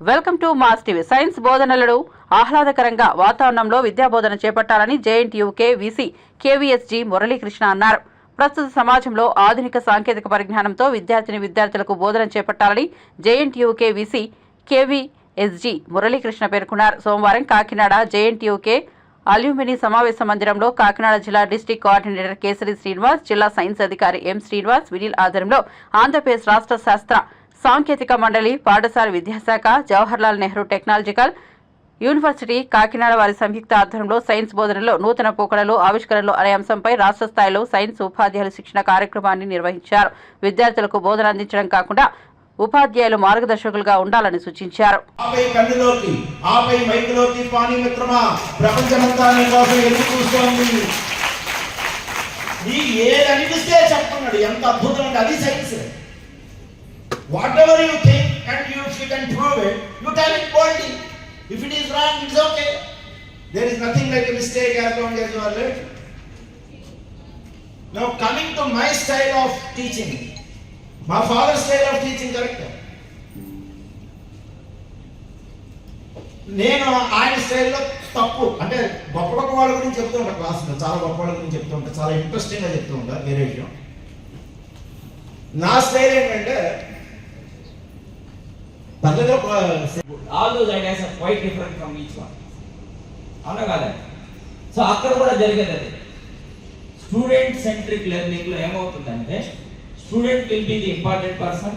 Welcome to Mass TV. Science బోధనలను ఆహ్లాదకరంగా వాతావరణంలో విద్యాబోధన చేపట్టాలని జేఎన్టీయూకే విసి కేవీఎస్జీ మురళీకృష్ణ అన్నారు. ప్రస్తుత సమాజంలో ఆధునిక సాంకేతిక పరిజ్ఞానంతో విద్యార్థిని విద్యార్థులకు బోధన చేపట్టాలని జేఎన్టీయూకే విసి కేవీఎస్జీ మురళీకృష్ణ పేర్కొన్నారు. సోమవారం కాకినాడ జేఎన్టీయూకే అల్యూమిని సమావేశ మందిరంలో కాకినాడ జిల్లా డిస్టిక్ కోఆర్డినేటర్ కేసరి శ్రీనివాస్ జిల్లా సైన్స్ అధికారి ఎం శ్రీనివాస్ వినిల్ ఆధ్వర్యంలో ఆంధ్రప్రదేశ్ రాష్ట్ర శాస్త్ర సాంకేతిక మండలి పాఠశాల విద్యాశాఖ జవహర్లాల్ నెహ్రూ టెక్నాలజికల్ యూనివర్సిటీ కాకినాడ వారి సంయుక్త ఆధ్వర్యంలో సైన్స్ బోధనలో నూతన పోకడలు ఆవిష్కరణలు అనే అంశంపై రాష్ట్ర స్థాయిలో సైన్స్ ఉపాధ్యాయుల శిక్షణ కార్యక్రమాన్ని నిర్వహించారు. విద్యార్థులకు బోధన అందించడం కాకుండా ఉపాధ్యాయులు మార్గదర్శకులుగా ఉండాలని సూచించారు. ఆపై కన్నులోకి ఆపై మైకులోకి పాని మిత్రమా ప్రపంచమంతా నీ కోసం ఎదురు చూస్తోంది. ఏది అనిపిస్తే చెప్తున్నాడు ఎంత అద్భుతం అంటే అది science. Whatever you think and you you can prove it you tell it boldly if it is wrong it's okay there is nothing like mistake as long as you are let now coming to my style of teaching మా father style of teaching correct నేను ఆయన స్టైల్లో తప్పు అంటే గొప్ప గొప్ప వాళ్ళ గురించి చెప్తూ ఉంటా క్లాస్లో చాలా గొప్ప వాళ్ళ గురించి చెప్తూ ఉంటా చాలా ఇంట్రెస్టింగ్గా చెప్తూ ఉంటా వేరే విషయం. నా స్టైల్ ఏంటంటే పద్ధతిలో all those ideas are quite different from each అవునా సో అక్కడ కూడా జరిగేది అది. స్టూడెంట్ సెంట్రిక్ లెర్నింగ్లో ఏమవుతుందంటే student will be the important person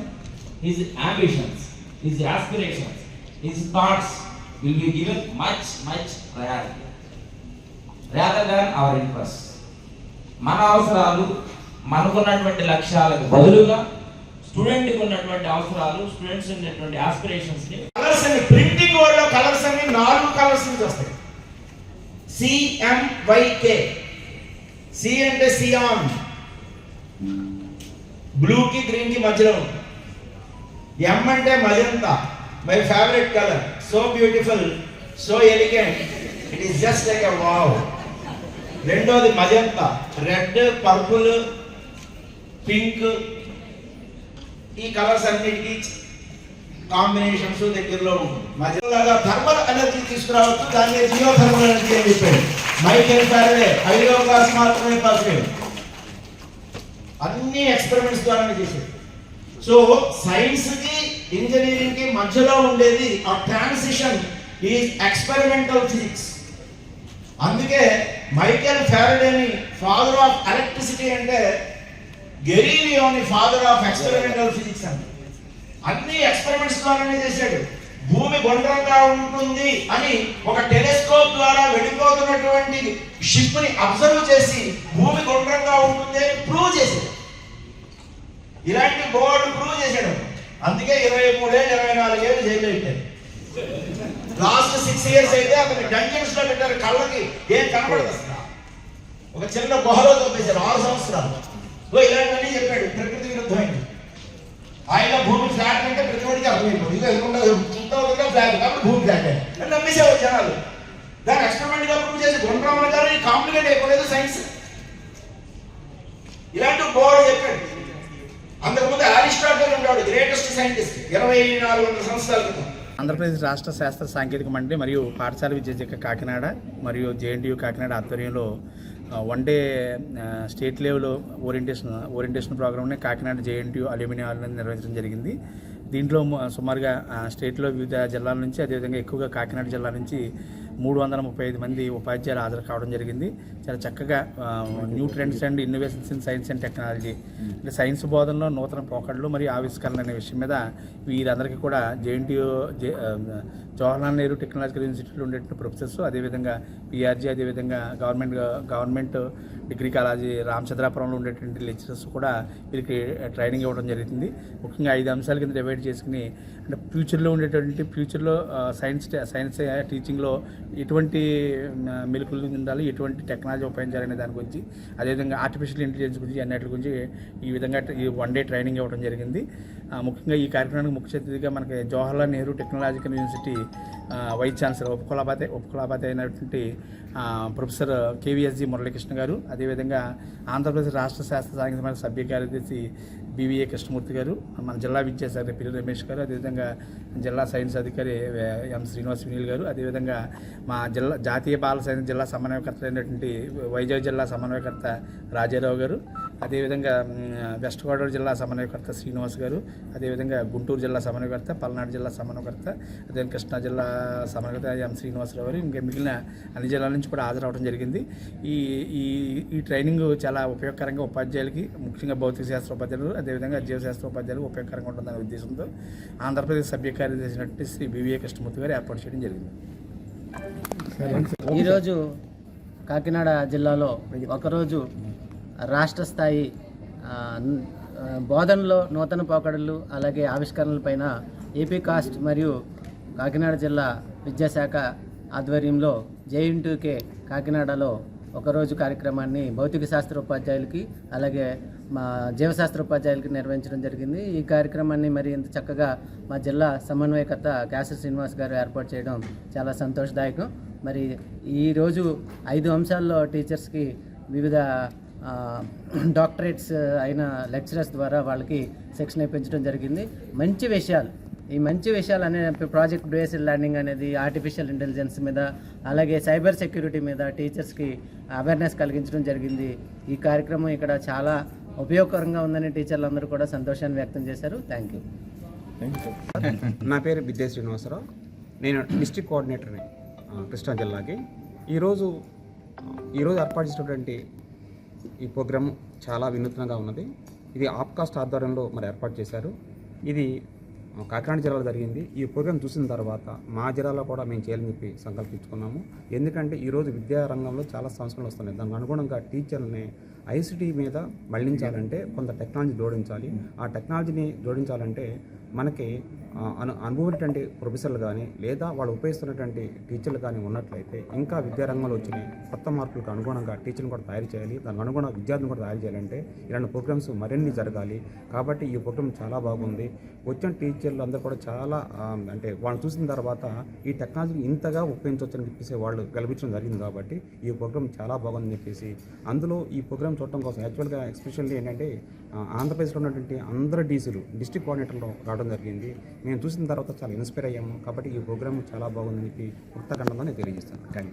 his ambitions his aspirations his thoughts will be given much much priority rather than our interest మన అవసరాలు మనకున్నటువంటి లక్ష్యాలకు బదులుగా స్టూడెంట్కి ఉన్నటువంటి అవసరాలు స్టూడెంట్స్ ఉన్నటువంటి ఆస్పిరేషన్స్ని కలర్స్ అన్ని ప్రింటింగ్ వర్డ్లో కలర్స్ అని నాలుగు కలర్స్ నుంచి వస్తాయి. సిఎంవైకే సి అంటే సియాన్ బ్లూ కి గ్రీన్కి మధ్యలో ఉంది ఎం అంటే magenta. My favourite colour so beautiful so elegant it is just like a wow రెండోది మజంతా. రెడ్ పర్పుల్ పింక్ ఈ కలర్స్ అన్నిటికీ కాంబినేషన్స్ దగ్గరలో ఉంటుంది మధ్యలాగా థర్మల్ ఎనర్జీ తీసుకురావచ్చు. దాన్ని జియో థర్మల్ ఎనర్జీ అని చెప్పాడు మైకేల్ ఫ్యారడే ఐదో క్లాస్ మాత్రమే పాస్ అయ్యాడు అన్ని ఎక్స్పెరిమెంట్స్ ద్వారా చేశాడు సో సైన్స్కి ఇంజనీరింగ్కి మధ్యలో ఉండేది ఆ ట్రాన్సిషన్ ఈజ్ ఎక్స్పెరిమెంటల్ ఫిజిక్స్ అందుకే మైకేల్ ఫ్యారడేని ఫాదర్ ఆఫ్ ఎలక్ట్రిసిటీ అంటే గెరీలియోని ఫాదర్ ఆఫ్ ఎక్స్పెరిమెంటల్ ఫిజిక్స్ అండి. అన్ని ఎక్స్పెరిమెంట్స్ ద్వారానే చేశాడు. భూమి గుండ్రంగా ఉంటుంది అని ఒక టెలిస్కోప్ ద్వారా వెళ్ళిపోతున్నటువంటి షిప్ని అబ్జర్వ్ చేసి భూమి గుండ్రంగా ఉంటుంది అని ప్రూవ్ చేశాడు. ఇలాంటి బోర్డు ప్రూవ్ చేశాడు. అందుకే ఇరవై మూడేళ్ళు ఇరవై నాలుగేళ్ళు జైలు పెట్టారు లాస్ట్ సిక్స్ ఇయర్స్ అయితే అతని డంజన్స్లో పెట్టారు. కళ్ళకి ఏం కనబడదు ఒక చిన్న గుహలో తోపేశారు. ఆరు సంవత్సరాలు. ఇలాంటివన్నీ చెప్పాడు ప్రకృతి విరుద్ధమైంది ఆయన భూమి ఫ్లాట్ అంటే ప్రతివాడికి అర్థమైపోయింది ఇది ఎదురుకుండా చుట్టూ ఫ్లాట్ కాబట్టి భూమి ఫ్లాట్ అని. నమ్మేసేవారు జనాలు. దాని ఎక్స్పెరిమెంట్గా ప్రూవ్ చేసి గుండ్రమ్మల గారు కాంప్లికేట్ అయిపోలేదు సైన్స్ ఇలాంటి గోడ చెప్పాడు. అంతకుముందు అరిస్టాటల్ ఉన్నాడు గ్రేటెస్ట్ సైంటిస్ట్ ఇరవై నాలుగు వందల సంవత్సరాల క్రితం. ఆంధ్రప్రదేశ్ రాష్ట్ర శాస్త్ర సాంకేతిక మండలి మరియు పాఠశాల విద్యాశాఖ కాకినాడ మరియు జేఎన్టీయు కాకినాడ ఆధ్వర్యంలో one day state level orientation orientation ప్రోగ్రామ్ని కాకినాడ జేఎన్టీయూ అల్యూమినియం హాల్ నిర్వహించడం జరిగింది. దీంట్లో సుమారుగా స్టేట్లో వివిధ జిల్లాల నుంచి అదేవిధంగా ఎక్కువగా కాకినాడ జిల్లా నుంచి మూడు వందల ముప్పై ఐదు మంది ఉపాధ్యాయులు హాజరు కావడం జరిగింది. చాలా చక్కగా new trends and innovations in science and technology అంటే సైన్స్ బోధనలో నూతన పోకడలు మరియు ఆవిష్కరణలు అనే విషయం మీద వీరందరికీ కూడా JNTU J Jawaharlal Nehru technological యూనివర్సిటీలో ఉండేటువంటి ప్రొఫెసర్స్ అదేవిధంగా పిఆర్జీ అదేవిధంగా గవర్నమెంట్ గవర్నమెంట్ డిగ్రీ కాలేజీ రామచంద్రాపురంలో ఉండేటువంటి లెక్చరర్స్ కూడా వీరికి ట్రైనింగ్ ఇవ్వడం జరుగుతుంది. ముఖ్యంగా ఐదు అంశాల కింద డివైడ్ చేసుకుని అంటే ఫ్యూచర్లో ఉండేటువంటి ఫ్యూచర్లో సైన్స్ సైన్స్ టీచింగ్లో ఎటువంటి మ, చెందాలి ఉండాలి ఎటువంటి టెక్నాలజీ ఉపయోగించాలనే దాని గురించి అదేవిధంగా ఆర్టిఫిషియల్ ఇంటెలిజెన్స్ గురించి అన్నిటి గురించి ఈ విధంగా ఈ వన్ డే ట్రైనింగ్ ఇవ్వడం జరిగింది. ముఖ్యంగా ఈ కార్యక్రమానికి ముఖ్య అతిథిగా మనకి Jawaharlal Nehru technological university vice chancellor ఉపకులపతి ఉపకులపతి అయినటువంటి ప్రొఫెసర్ కేవీఎస్జి మురళీకృష్ణ గారు అదేవిధంగా ఆంధ్రప్రదేశ్ రాష్ట్ర శాస్త్ర సాంఘిక సభ్య కార్యదర్శి బీవీఏ కృష్ణమూర్తి గారు మన జిల్లా విద్యాశాఖ పిల్లి రమేష్ గారు అదేవిధంగా జిల్లా సైన్స్ అధికారి ఎం శ్రీనివాస్ వినీల్ గారు అదేవిధంగా మా జిల్లా జాతీయ బాల సైన్స్ జిల్లా సమన్వయకర్త అయినటువంటి వైజాగ్ జిల్లా సమన్వయకర్త రాజారావు గారు అదేవిధంగా వెస్ట్ గోదావరి జిల్లా సమన్వయకర్త శ్రీనివాస్ గారు అదేవిధంగా గుంటూరు జిల్లా సమన్వయకర్త పల్నాడు జిల్లా సమన్వయకర్త అదేవిధంగా కృష్ణా జిల్లా సమన్వయకర్త ఎం శ్రీనివాసరావు గారు ఇంకా మిగిలిన అన్ని జిల్లాల నుంచి కూడా హాజరవడం జరిగింది. ఈ ఈ ఈ ట్రైనింగ్ చాలా ఉపయోగకరంగా ఉపాధ్యాయులకి ముఖ్యంగా భౌతిక శాస్త్ర ఉపాధ్యాయులు అదేవిధంగా జీవశాస్త్ర ఉపాధ్యాయులకు ఉపయోగకరంగా ఉంటుందనే ఉద్దేశంతో ఆంధ్రప్రదేశ్ సభ్య కార్యదర్శి శ్రీ బివిఏ కృష్ణమూర్తి గారు ఏర్పాటు చేయడం జరిగింది. ఈరోజు కాకినాడ జిల్లాలో ఒకరోజు రాష్ట్ర స్థాయి బోధనలో నూతన పోకడలు అలాగే ఆవిష్కరణలపైన ఏపీ కాస్ట్ మరియు కాకినాడ జిల్లా విద్యాశాఖ ఆధ్వర్యంలో జేఎన్టీకే కాకినాడలో ఒకరోజు కార్యక్రమాన్ని భౌతిక శాస్త్ర ఉపాధ్యాయులకి అలాగే మా జీవశాస్త్ర ఉపాధ్యాయులకి నిర్వహించడం జరిగింది. ఈ కార్యక్రమాన్ని మరి ఇంత చక్కగా మా జిల్లా సమన్వయకర్త క్యాసర్ శ్రీనివాస్ గారు ఏర్పాటు చేయడం చాలా సంతోషదాయకం. మరి ఈరోజు ఐదు అంశాల్లో టీచర్స్కి వివిధ డాక్టరేట్స్ అయిన లెక్చరర్స్ ద్వారా వాళ్ళకి శిక్షణ ఇప్పించడం జరిగింది. మంచి విషయాలు. ఈ మంచి విషయాలు అనే ప్రాజెక్ట్ బేస్డ్ లెర్నింగ్ అనేది ఆర్టిఫిషియల్ ఇంటెలిజెన్స్ మీద అలాగే సైబర్ సెక్యూరిటీ మీద టీచర్స్కి అవేర్నెస్ కలిగించడం జరిగింది. ఈ కార్యక్రమం ఇక్కడ చాలా ఉపయోగకరంగా ఉందని టీచర్లు అందరూ కూడా సంతోషాన్ని వ్యక్తం చేశారు. Thank you. నా పేరు విద్యా శ్రీనివాసరావు. నేను డిస్ట్రిక్ట్ కోఆర్డినేటర్ని కృష్ణా జిల్లాకి. ఈరోజు ఈరోజు ఏర్పాటు చేసినటువంటి ఈ ప్రోగ్రాం చాలా వినూత్నంగా ఉన్నది. ఇది ఆప్కాస్ట్ ఆధ్వర్యంలో మరి ఏర్పాటు చేశారు. ఇది కాకినాడ జిల్లాలో జరిగింది. ఈ ప్రోగ్రాం చూసిన తర్వాత మా జిల్లాలో కూడా మేము చేయాలని చెప్పి సంకల్పించుకున్నాము. ఎందుకంటే ఈరోజు విద్యా రంగంలో చాలా సంస్కరణలు వస్తున్నాయి. దానికి అనుగుణంగా టీచర్ని ఐసిటీ మీద మళ్ళించాలంటే కొంత టెక్నాలజీ జోడించాలి. ఆ టెక్నాలజీని జోడించాలంటే మనకి అను అనుభవించినటువంటి ప్రొఫెసర్లు కానీ లేదా వాళ్ళు ఉపయోగిస్తున్నటువంటి టీచర్లు కానీ ఉన్నట్లయితే ఇంకా విద్యారంగంలో వచ్చిన కొత్త మార్పులకు అనుగుణంగా టీచర్ని కూడా తయారు చేయాలి. దానికి అనుగుణంగా విద్యార్థులను కూడా తయారు చేయాలంటే ఇలాంటి ప్రోగ్రామ్స్ మరిన్ని జరగాలి. కాబట్టి ఈ ప్రోగ్రామ్ చాలా బాగుంది. వచ్చిన టీచర్లు అందరూ కూడా చాలా అంటే వాళ్ళు చూసిన తర్వాత ఈ టెక్నాలజీని ఇంతగా ఉపయోగించవచ్చని చెప్పేసి వాళ్ళు కల్పించడం జరిగింది కాబట్టి ఈ ప్రోగ్రామ్ చాలా బాగుందని చెప్పేసి అందులో ఈ ప్రోగ్రామ్ చూడటం కోసం యాక్చువల్గా ఎస్పెషల్లీ ఏంటంటే ఆంధ్రప్రదేశ్లో ఉన్నటువంటి అందరు డీసీలు డిస్ట్రిక్ట్ కోఆర్డినేటర్లో రావడం జరిగింది. మేము చూసిన తర్వాత చాలా ఇన్స్పైర్ అయ్యాము. కాబట్టి ఈ ప్రోగ్రామ్ చాలా బాగుందని చెప్పి ఉత్తకండంలో నేను తెలియజేస్తాను థ్యాంక్